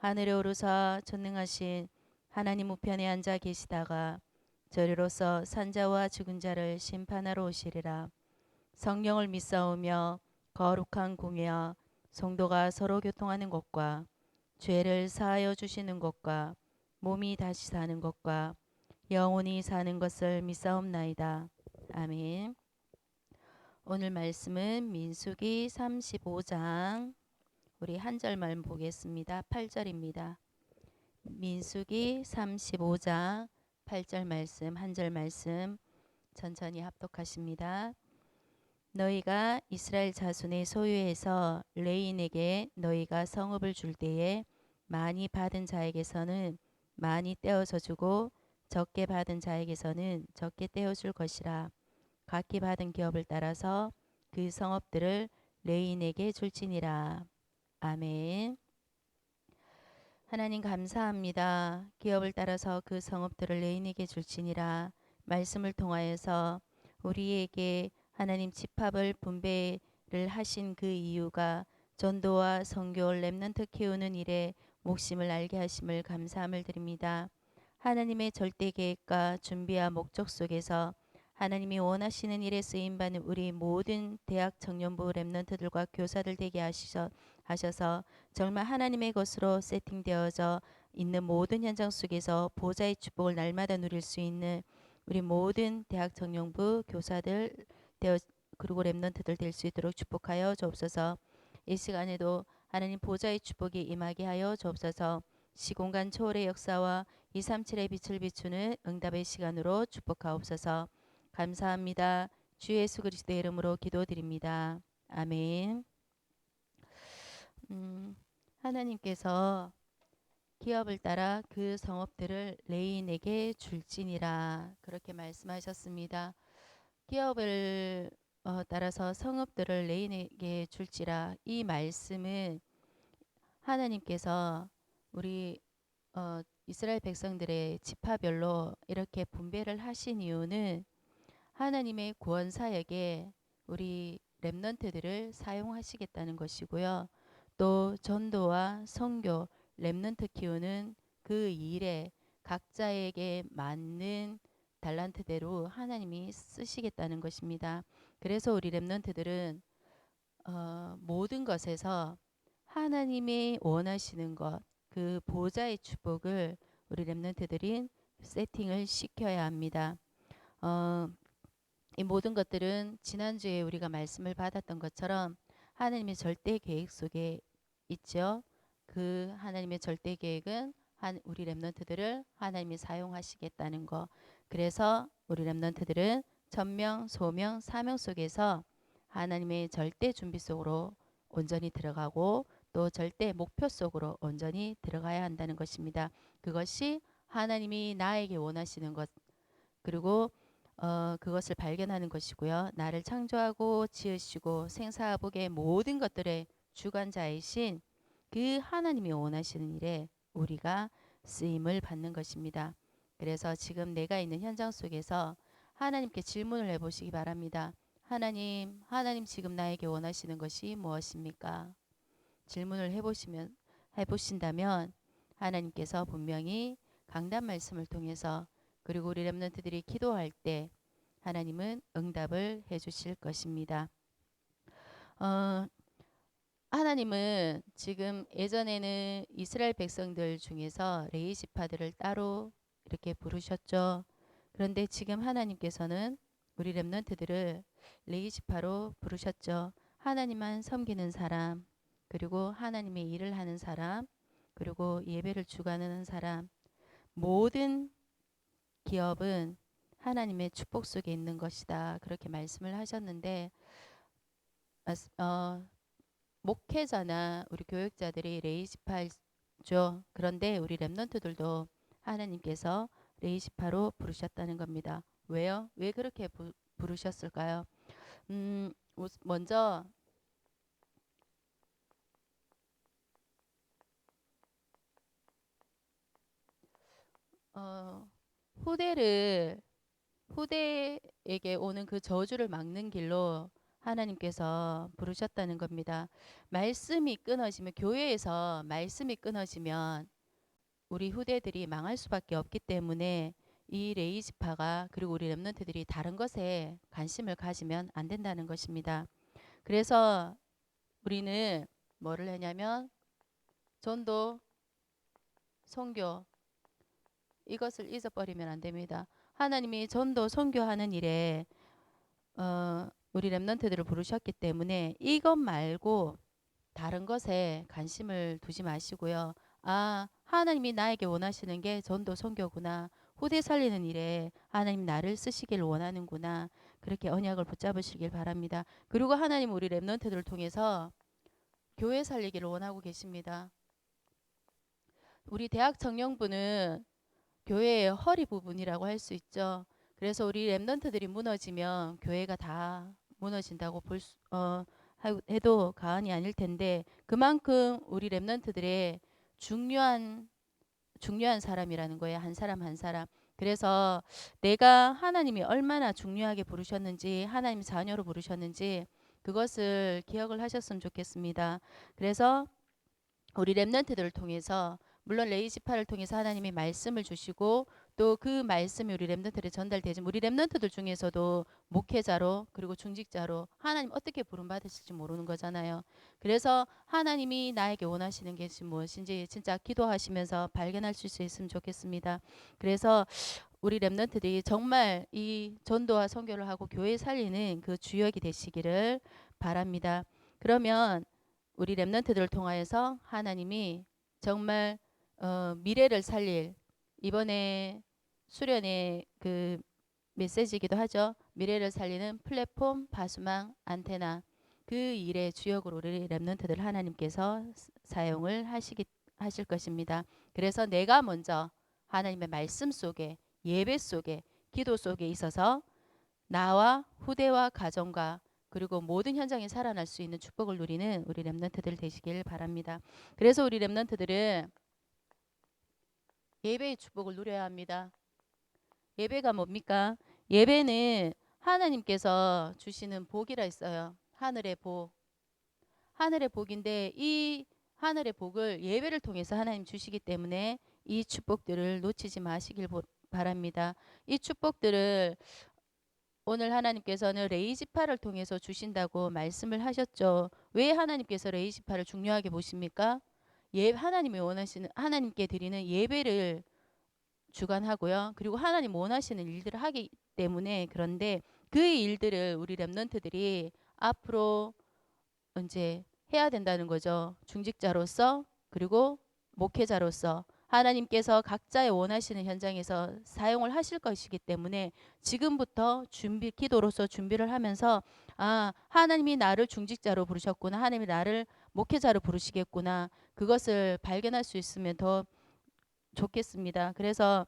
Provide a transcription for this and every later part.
하늘에 오르사 전능하신 하나님 우편에 앉아 계시다가 저리로서 산자와 죽은 자를 심판하러 오시리라. 성령을 믿사오며 거룩한 공회와 성도가 서로 교통하는 것과 죄를 사하여 주시는 것과 몸이 다시 사는 것과 영원히 사는 것을 믿사옵나이다. 아멘. 오늘 말씀은 민수기 35장 우리 한 절만 보겠습니다. 8절입니다. 민수기 35장 8절 말씀 한 절 말씀 천천히 합독하십니다. 너희가 이스라엘 자손의 소유에서 레인에게 너희가 성읍을 줄 때에 많이 받은 자에게서는 많이 떼어서 주고 적게 받은 자에게서는 적게 떼어 줄 것이라 각기 받은 기업을 따라서 그 성읍들을 레인에게 줄지니라. 아멘. 하나님 감사합니다. 기업을 따라서 그 성읍들을 레인에게 줄지니라. 말씀을 통하여서 우리에게 하나님 집합을 분배를 하신 그 이유가 전도와 선교 랩넌트 키우는 일에 목심을 알게 하심을 감사함을 드립니다. 하나님의 절대 계획과 준비와 목적 속에서 하나님이 원하시는 일에 쓰임 받는 우리 모든 대학 청년부 랩넌트들과 교사들 되게 하시서 하셔서 정말 하나님의 것으로 세팅되어져 있는 모든 현장 속에서 보좌의 축복을 날마다 누릴 수 있는 우리 모든 대학 청년부 교사들 되어 그리고 랩넌트들 될 수 있도록 축복하여 주옵소서. 이 시간에도 하나님 보좌의 축복이 임하게 하여 주옵소서. 시공간 초월의 역사와 237의 빛을 비추는 응답의 시간으로 축복하옵소서. 감사합니다. 주 예수 그리스도의 이름으로 기도드립니다. 아멘. 음, 하나님께서 기업을 따라 그 성업들을 레인에게 줄지니라 그렇게 말씀하셨습니다. 기업을 어, 따라서 성읍들을 레인에게 줄지라 이 말씀은 하나님께서 우리 어, 이스라엘 백성들의 지파별로 이렇게 분배를 하신 이유는 하나님의 구원 사역에 우리 렘넌트들을 사용하시겠다는 것이고요. 또 전도와 선교 렘넌트 키우는 그 일에 각자에게 맞는 달란트대로 하나님이 쓰시겠다는 것입니다. 그래서 우리 렘넌트들은 어, 모든 것에서 하나님이 원하시는 것, 그 보좌의 축복을 우리 렘넌트들이 세팅을 시켜야 합니다. 어, 이 모든 것들은 지난주에 우리가 말씀을 받았던 것처럼 하나님의 절대 계획 속에 있죠. 그 하나님의 절대 계획은 한 우리 렘넌트들을 하나님이 사용하시겠다는 거. 그래서 우리 렘넌트들은 천명, 소명, 사명 속에서 하나님의 절대 준비 속으로 온전히 들어가고 또 절대 목표 속으로 온전히 들어가야 한다는 것입니다. 그것이 하나님이 나에게 원하시는 것 그리고 어, 그것을 발견하는 것이고요. 나를 창조하고 지으시고 생사복의 모든 것들의 주관자이신 그 하나님이 원하시는 일에 우리가 쓰임을 받는 것입니다. 그래서 지금 내가 있는 현장 속에서 하나님께 질문을 해보시기 바랍니다. 하나님, 하나님 지금 나에게 원하시는 것이 무엇입니까? 질문을 해보시면 해보신다면 하나님께서 분명히 강단 말씀을 통해서 그리고 우리 렘넌트들이 기도할 때 하나님은 응답을 해 주실 것입니다. 어, 하나님은 지금 예전에는 이스라엘 백성들 중에서 레이시파들을 따로 이렇게 부르셨죠. 그런데 지금 하나님께서는 우리 렘넌트들을 레이시파로 부르셨죠. 하나님만 섬기는 사람, 그리고 하나님의 일을 하는 사람, 그리고 예배를 주관하는 사람, 모든 기업은 하나님의 축복 속에 있는 것이다. 그렇게 말씀을 하셨는데, 어, 목회자나 우리 교육자들이 레이시파죠. 그런데 우리 랩런트들도 하나님께서 레이시파로 부르셨다는 겁니다. 왜요? 왜 그렇게 부, 부르셨을까요? 음, 먼저 어, 후대를 후대에게 오는 그 저주를 막는 길로 하나님께서 부르셨다는 겁니다. 말씀이 끊어지면 교회에서 말씀이 끊어지면 우리 후대들이 망할 수밖에 없기 때문에 이 레이지파가 그리고 우리 렘넌트들이 다른 것에 관심을 가지면 안 된다는 것입니다. 그래서 우리는 뭐를 하냐면 전도, 선교 이것을 잊어버리면 안 됩니다. 하나님이 전도, 선교하는 일에 어, 우리 렘넌트들을 부르셨기 때문에 이것 말고 다른 것에 관심을 두지 마시고요. 아, 하나님이 나에게 원하시는 게 전도 선교구나. 후대 살리는 일에 하나님 나를 쓰시길 원하는구나. 그렇게 언약을 붙잡으시길 바랍니다. 그리고 하나님 우리 렘넌트들을 통해서 교회 살리기를 원하고 계십니다. 우리 대학 청년부는 교회의 허리 부분이라고 할 수 있죠. 그래서 우리 렘넌트들이 무너지면 교회가 다 무너진다고 볼 수, 어, 하- 해도 과언이 아닐 텐데 그만큼 우리 렘넌트들의 중요한 중요한 사람이라는 거예요. 한 사람 한 사람. 그래서 내가 하나님이 얼마나 중요하게 부르셨는지 하나님 자녀로 부르셨는지 그것을 기억을 하셨으면 좋겠습니다. 그래서 우리 렘넌트들을 통해서 물론 레이지파를 통해서 하나님이 말씀을 주시고 또 그 말씀이 우리 렘넌트들에 전달되지 우리 렘넌트들 중에서도 목회자로 그리고 중직자로 하나님 어떻게 부름 받으실지 모르는 거잖아요. 그래서 하나님이 나에게 원하시는 게 무엇인지 진짜 기도하시면서 발견할 수 있으면 좋겠습니다. 그래서 우리 렘넌트들이 정말 이 전도와 선교를 하고 교회 살리는 그 주역이 되시기를 바랍니다. 그러면 우리 렘넌트들을 통하여서 하나님이 정말 어, 미래를 살릴 이번에 수련의 그 메시지이기도 하죠. 미래를 살리는 플랫폼, 바수망, 안테나 그 일의 주역으로 우리 렘넌트들 하나님께서 스- 사용을 하시기 하실 것입니다. 그래서 내가 먼저 하나님의 말씀 속에 예배 속에 기도 속에 있어서 나와 후대와 가정과 그리고 모든 현장에 살아날 수 있는 축복을 누리는 우리 렘넌트들 되시길 바랍니다. 그래서 우리 렘넌트들은 예배의 축복을 누려야 합니다. 예배가 뭡니까? 예배는 하나님께서 주시는 복이라 있어요. 하늘의 복. 하늘의 복인데 이 하늘의 복을 예배를 통해서 하나님 주시기 때문에 이 축복들을 놓치지 마시길 보- 바랍니다. 이 축복들을 오늘 하나님께서는 레이지파를 통해서 주신다고 말씀을 하셨죠. 왜 하나님께서 레이지파를 중요하게 보십니까? 예, 하나님이 원하시는 하나님께 드리는 예배를 주관하고요. 그리고 하나님 원하시는 일들을 하기 때문에 그런데 그 일들을 우리 렘넌트들이 앞으로 이제 해야 된다는 거죠. 중직자로서 그리고 목회자로서 하나님께서 각자의 원하시는 현장에서 사용을 하실 것이기 때문에 지금부터 준비 기도로서 준비를 하면서 아 하나님이 나를 중직자로 부르셨구나 하나님이 나를 목회자로 부르시겠구나 그것을 발견할 수 있으면 더 좋겠습니다. 그래서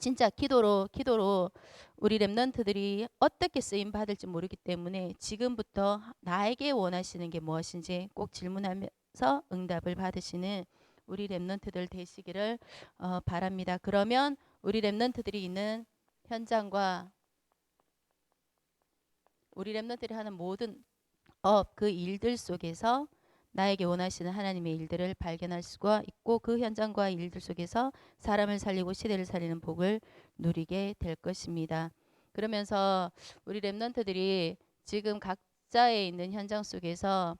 진짜 기도로 기도로 우리 렘넌트들이 어떻게 쓰임 받을지 모르기 때문에 지금부터 나에게 원하시는 게 무엇인지 꼭 질문하면서 응답을 받으시는 우리 렘넌트들 되시기를 어, 바랍니다. 그러면 우리 렘넌트들이 있는 현장과 우리 렘넌트들이 하는 모든 업 그 일들 속에서 나에게 원하시는 하나님의 일들을 발견할 수가 있고 그 현장과 일들 속에서 사람을 살리고 시대를 살리는 복을 누리게 될 것입니다. 그러면서 우리 렘넌트들이 지금 각자의 있는 현장 속에서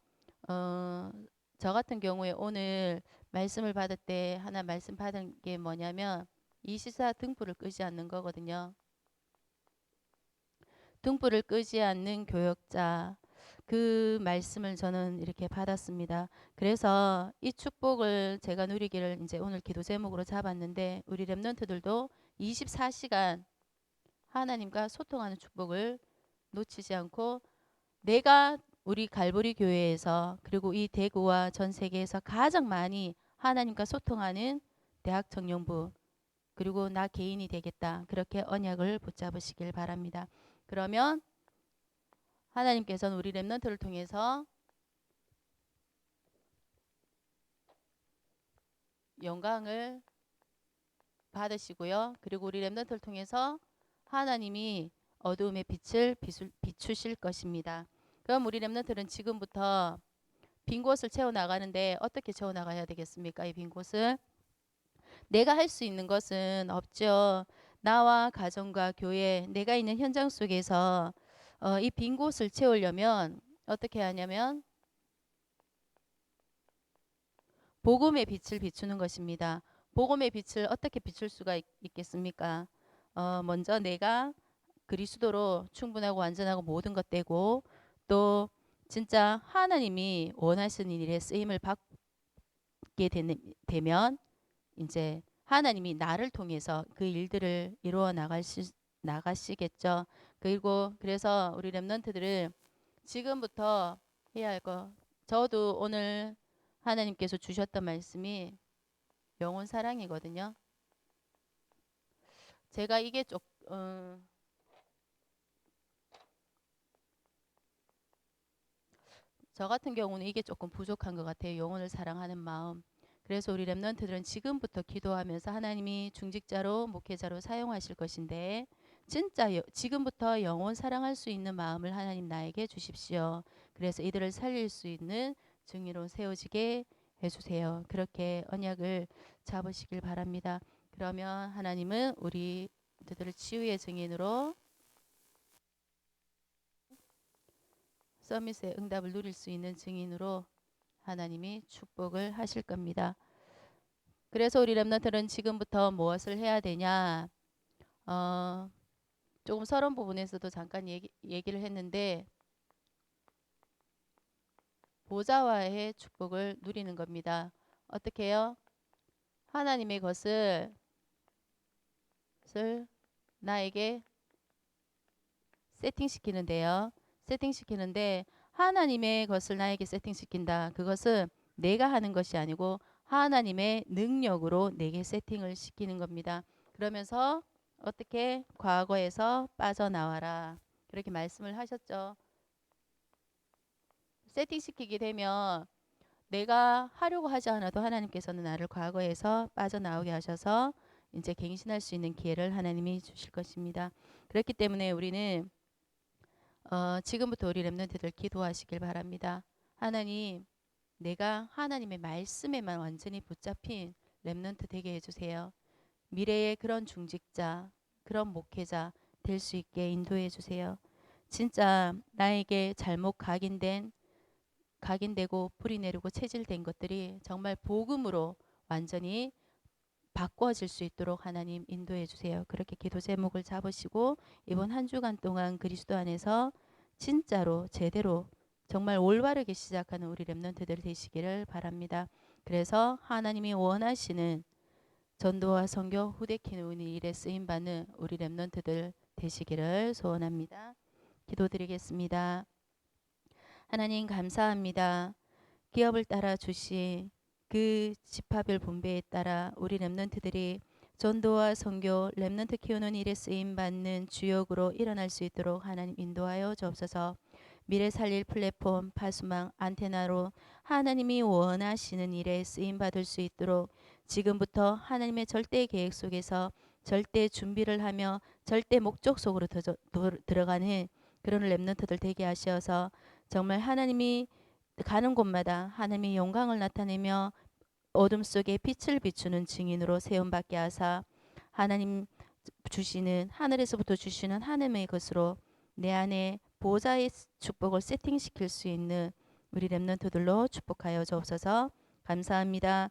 어, 저 같은 경우에 오늘 말씀을 받을 때 하나 말씀 받은 게 뭐냐면 이 시사 등불을 끄지 않는 거거든요. 등불을 끄지 않는 교역자 그 말씀을 저는 이렇게 받았습니다. 그래서 이 축복을 제가 누리기를 이제 오늘 기도 제목으로 잡았는데 우리 렘넌트들도 24시간 하나님과 소통하는 축복을 놓치지 않고 내가 우리 갈보리 교회에서 그리고 이 대구와 전 세계에서 가장 많이 하나님과 소통하는 대학 청년부 그리고 나 개인이 되겠다. 그렇게 언약을 붙잡으시길 바랍니다. 그러면 하나님께서는 우리 렘넌트를 통해서 영광을 받으시고요. 그리고 우리 렘넌트를 통해서 하나님이 어두움의 빛을 비출, 비추실 것입니다. 그럼 우리 렘넌트는 지금부터 빈 곳을 채워 나가는데 어떻게 채워 나가야 되겠습니까? 이 빈 곳을 내가 할 수 있는 것은 없죠. 나와 가정과 교회, 내가 있는 현장 속에서 어, 이 빈 곳을 채우려면 어떻게 하냐면 복음의 빛을 비추는 것입니다. 복음의 빛을 어떻게 비출 수가 있, 겠습니까 어, 먼저 내가 그리스도로 충분하고 완전하고 모든 것 되고 또 진짜 하나님이 원하시는 일에 쓰임을 받게 되는, 되면 이제 하나님이 나를 통해서 그 일들을 이루어 나가시, 나가시겠죠. 그리고 그래서 우리 렘넌트들을 지금부터 해야 할 거. 저도 오늘 하나님께서 주셨던 말씀이 영혼 사랑이거든요. 제가 이게 좀 어, 저 같은 경우는 이게 조금 부족한 것 같아요. 영혼을 사랑하는 마음. 그래서 우리 렘넌트들은 지금부터 기도하면서 하나님이 중직자로 목회자로 사용하실 것인데 진짜 여, 지금부터 영혼 사랑할 수 있는 마음을 하나님 나에게 주십시오. 그래서 이들을 살릴 수 있는 증인으로 세워지게 해주세요. 그렇게 언약을 잡으시길 바랍니다. 그러면 하나님은 우리 들을 치유의 증인으로 서밋의 응답을 누릴 수 있는 증인으로 하나님이 축복을 하실 겁니다. 그래서 우리 렘너들은 지금부터 무엇을 해야 되냐? 어, 조금 서론 부분에서도 잠깐 얘기, 얘기를 했는데 보좌와의 축복을 누리는 겁니다. 어떻게요? 하나님의 것을 나에게 세팅시키는데요. 세팅시키는데 하나님의 것을 나에게 세팅시킨다. 그것은 내가 하는 것이 아니고 하나님의 능력으로 내게 세팅을 시키는 겁니다. 그러면서 어떻게 과거에서 빠져나와라. 그렇게 말씀을 하셨죠. 세팅시키게 되면 내가 하려고 하지 않아도 하나님께서는 나를 과거에서 빠져나오게 하셔서 이제 갱신할 수 있는 기회를 하나님이 주실 것입니다. 그렇기 때문에 우리는 어, 지금부터 우리 렘넌트들 기도하시길 바랍니다. 하나님, 내가 하나님의 말씀에만 완전히 붙잡힌 렘넌트 되게 해주세요. 미래의 그런 중직자, 그런 목회자 될 수 있게 인도해 주세요. 진짜 나에게 잘못 각인된 각인되고 뿌리 내리고 체질된 것들이 정말 복음으로 완전히 바꿔질 수 있도록 하나님 인도해 주세요. 그렇게 기도 제목을 잡으시고 이번 한 주간 동안 그리스도 안에서 진짜로 제대로 정말 올바르게 시작하는 우리 렘넌트들 되시기를 바랍니다. 그래서 하나님이 원하시는 전도와 선교 후대키는 일에 쓰임 받는 우리 렘넌트들 되시기를 소원합니다. 기도드리겠습니다. 하나님 감사합니다. 기업을 따라 주신 그 집합별 분배에 따라 우리 렘넌트들이 전도와 선교, 렘넌트 키우는 일에 쓰임 받는 주역으로 일어날 수 있도록 하나님 인도하여 주옵소서. 미래 살릴 플랫폼, 파수망, 안테나로 하나님이 원하시는 일에 쓰임 받을 수 있도록 지금부터 하나님의 절대 계획 속에서 절대 준비를 하며 절대 목적 속으로 들어가는 그런 렘넌트들 되게 하셔서 정말 하나님이 가는 곳마다 하나님의 영광을 나타내며 어둠 속에 빛을 비추는 증인으로 세움받게 하사 하나님 주시는 하늘에서부터 주시는 하나님의 것으로 내 안에 보좌의 축복을 세팅시킬 수 있는 우리 렘넌트들로 축복하여 주옵소서 감사합니다.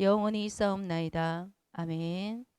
영원히 있사옵나이다. 아멘